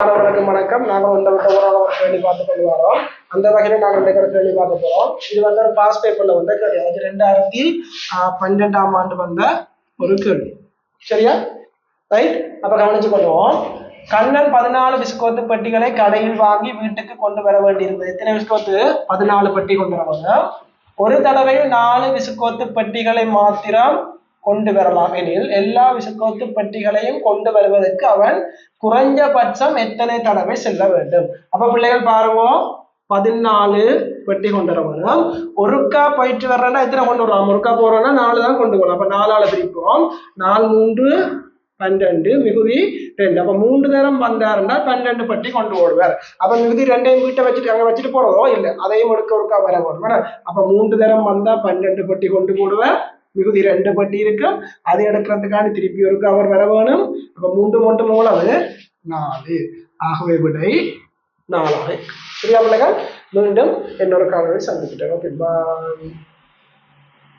மாணவர்களுக்கு வணக்கம். நாங்கள் வந்து விட்ட ஒரு கேள்வி பார்த்து கொண்டு வரோம் அந்த வகையில நாங்கள் இந்த ஒரு கேள்வி பார்க்க போறோம். இது வந்து ஒரு பாஸ் பேப்பர்ல வந்த கேள்வி. அதாவது ரெண்டாயிரத்தி ஆஹ், ஆண்டு வந்த ஒரு கேள்வி. சரியா? ரைட் அப்ப கவனிச்சு கொள்வோம். கண்ணன் பதினாலு பிஸ்கோத்து பெட்டிகளை கடையில் வாங்கி வீட்டுக்கு கொண்டு வர வேண்டியிருந்தது. எத்தனை பிஸ்கோத்து? பதினாலு பெட்டி கொண்டு வரவங்க ஒரு தடவையில் நாலு விசுக்கோத்து பெட்டிகளை மாத்திரம் கொண்டு வரலாம். எனில் எல்லா விசுக்கோத்து பெட்டிகளையும் கொண்டு வருவதற்கு அவன் குறைஞ்சபட்சம் எத்தனை தடவை செல்ல வேண்டும்? அப்ப பிள்ளைகள் பாருவோம். பதினாலு பெட்டி கொண்டு வர வேணும் ஒருக்கா போயிட்டு வர்றேன்னா எத்தனை கொண்டு வரலாம் ஒருக்கா போறோம்னா நாலு தான் கொண்டு போகலாம் அப்ப நாலால பிரிப்போம். நாலு மூன்று பன்னெண்டு மிகுதி ரெண்டு. அப்ப மூன்று நேரம் வந்தாருன்னா பன்னெண்டு பட்டி கொண்டு ஓடுவார். அப்ப மிகுதி ரெண்டையும் வீட்டை வச்சுட்டு அங்க வச்சுட்டு போறதோ இல்லை அதையும் எடுக்க ஒருக்கா வர போடும் அப்போ அப்ப மூன்று நேரம் வந்தா பன்னெண்டு பட்டி கொண்டு போடுவேன் மிகுதி ரெண்டு பட்டி இருக்கும் அதை எடுக்கிறதுக்காண்டி திருப்பி ஒரு கவர் வர வேணும். அப்ப மூன்று மூன்று மூலவு நாலு. ஆகவே விடை நாலாக சரியா பிள்ளைகள்? மீண்டும் என்னோட காணொலி சந்திக்கிட்டேன் ஓகே பாய்